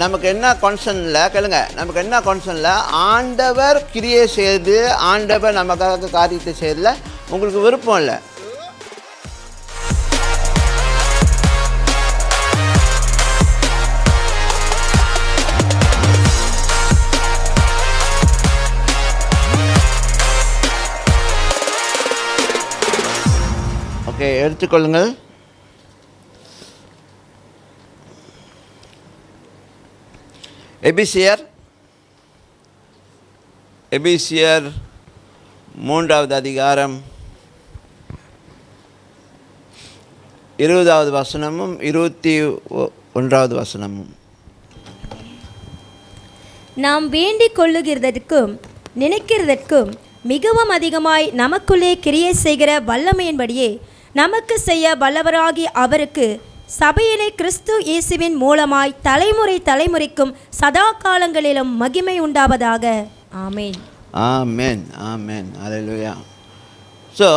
நமக்கு என்ன கான்சர்னில் கேளுங்க. நமக்கு என்ன கான்சர்னில் ஆண்டவர் கிரியை செய்து ஆண்டவர் நமக்காக காரியத்தை செய்யறதுல உங்களுக்கு விருப்பம் இல்லை. ஓகே எடுத்துக்கொள்ளுங்கள். எபிசியர் எபிசியர் மூன்றாவது அதிகாரம். இருபதாவது வசனமும் இருபத்தி ஒ- ஒன்றாவது வசனமும். நாம் வேண்டிக் கொள்ளுகிறதற்கும் நினைக்கிறதற்கும் மிகவும் அதிகமாய் நமக்குள்ளே கிரியை செய்கிற வல்லமையின்படியே நமக்கு செய்ய வல்லவராகி அவருக்கு சபையிலே கிறிஸ்து இயேசுவின் மூலமாய் தலைமுறை தலைமுறைக்கும் சதா காலங்களிலும் மகிமை உண்டாவதாக. ஆமேன். ஆமேன் ஆமென். அல்லேலூயா ஸோ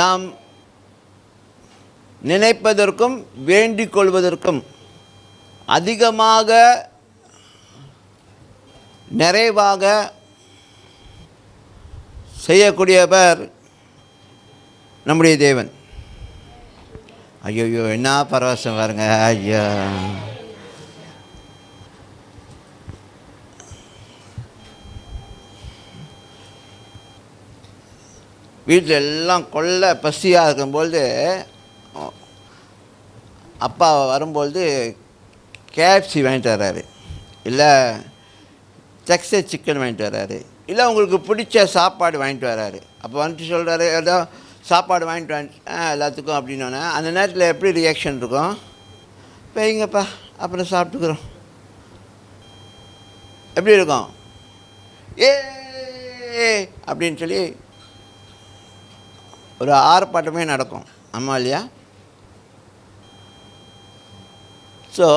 நாம் நினைப்பதற்கும் வேண்டிக் கொள்வதற்கும் அதிகமாக நிறைவாக செய்யக்கூடியவர் நம்முடைய தேவன். ஐயோ என்ன பரவசம் பாருங்க. ஐயா. வீட்டில் எல்லாம் கொள்ள பசியாக இருக்கும்பொழுது அப்பா வரும்பொழுது கேஎஃப்சி வாங்கிட்டு வர்றாரு. இல்லை டெக்ஸை சிக்கன் வாங்கிட்டு வர்றாரு. இல்லை உங்களுக்கு பிடிச்ச சாப்பாடு வாங்கிட்டு வர்றாரு. அப்போ வந்துட்டு சொல்கிறாரு ஏதோ சாப்பாடு வாங்கிட்டு வந்து எல்லாத்துக்கும் அப்படின்னோன்னே அந்த நேரத்தில் எப்படி ரியாக்ஷன் இருக்கும்? வைங்கப்பா அப்புறம் சாப்பிட்டுக்குறோம். எப்படி இருக்கும்? ஏ அப்படின்னு சொல்லி ஒரு ஆர்ப்பாட்டமே நடக்கும். ஆமா இல்லையா? ஸோ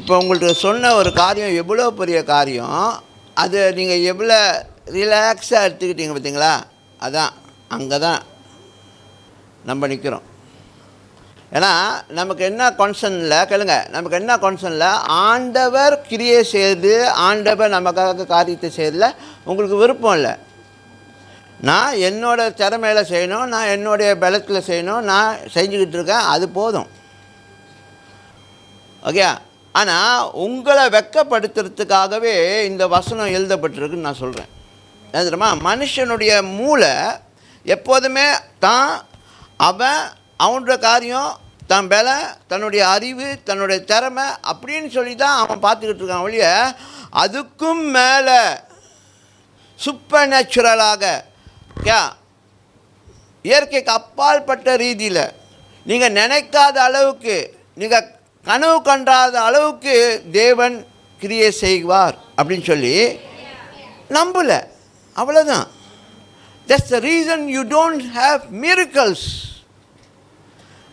இப்போ உங்கள்கிட்ட சொன்ன ஒரு காரியம் எவ்வளோ பெரிய காரியம்? அது நீங்கள் எவ்வளோ ரிலாக்ஸாக எடுத்துக்கிட்டீங்க பார்த்தீங்களா? அதான். அங்கே தான் நம்ம நிற்கிறோம் ஏன்னா நமக்கு என்ன கொன்சனில் கேளுங்க நமக்கு என்ன கான்சர்னில் ஆண்டவர் கிரியை செய்து ஆண்டவர் நமக்காக காரியத்தை செய்யறதுல உங்களுக்கு விருப்பம் இல்லை. நான் என்னோடய திறமையில் செய்யணும் நான் என்னுடைய பலத்தில் செய்யணும் நான் செஞ்சுக்கிட்டு இருக்கேன் அது போதும். ஓகே ஆனால் உங்களை வெக்கப்படுத்துறதுக்காகவே இந்த வசனம் எழுதப்பட்டிருக்குன்னு நான் சொல்கிறேன் தெரியுமா? மனுஷனுடைய மூளை எப்போதுமே தான் அவன் அவனோட காரியம் தன் வேலை தன்னுடைய அறிவு தன்னுடைய திறமை அப்படின்னு சொல்லி தான் அவன் பார்த்துக்கிட்டு இருக்கான் ஒழிய அதுக்கும் மேலே சூப்பர் நேச்சுரலாக கே இயற்கைக்கு அப்பாற்பட்ட ரீதியில் நீங்கள் நினைக்காத அளவுக்கு நீங்கள் கனவு கண்டாத அளவுக்கு தேவன் கிரியை செய்வார் அப்படின்னு சொல்லி நம்பல. அவ்வளோதான் that's the reason you don't have miracles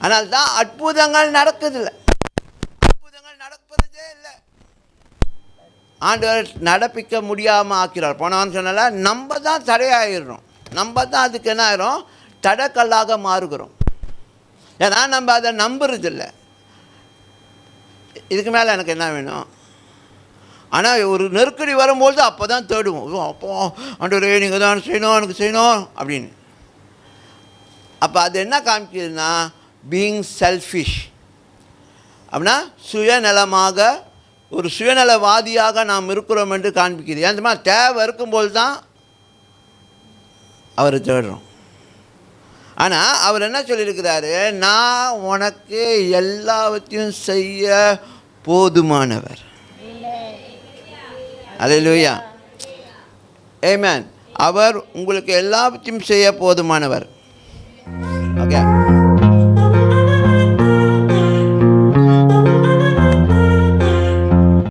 ஆனால் தான் அற்புதங்கள் நடக்குதில்ல அற்புதங்கள் நடப்பதே இல்லை ஆண்டவர் நடப்பிக்க முடியாமல் ஆக்கிறார் போனவன் சொன்னால நம்ம தான் தடையாயிடுறோம் நம்ம தான் அதுக்கு என்ன ஆயிரும் தடக்கல்லாக மாறுகிறோம் ஏன்னா நம்ம அதை நம்புறதில்லை இதுக்கு மேலே எனக்கு என்ன வேணும் ஆனால் ஒரு நெருக்கடி வரும்பொழுது அப்போ தான் தேடுவோம் அப்போ ஆண்டவரே நீங்கள் தான் செய்யணும் எனக்கு செய்யணும் அப்படின்னு. அப்போ அது என்ன காமிக்குதுன்னா பீயிங் செல்ஃபிஷ் அப்படின்னா சுயநலமாக ஒரு சுயநலவாதியாக நாம் இருக்கிறோம் என்று காண்பிக்கிறது. ஏன் தெரியுமா? தேவை இருக்கும்போது தான் அவரை தேடுறோம். ஆனால் அவர் என்ன சொல்லியிருக்கிறாரு? நான் உனக்கு எல்லாவற்றையும் செய்ய போதுமானவர். அலையிலூயா ஏமேன் அவர் உங்களுக்கு எல்லாவற்றையும் செய்ய போதுமானவர். ஓகே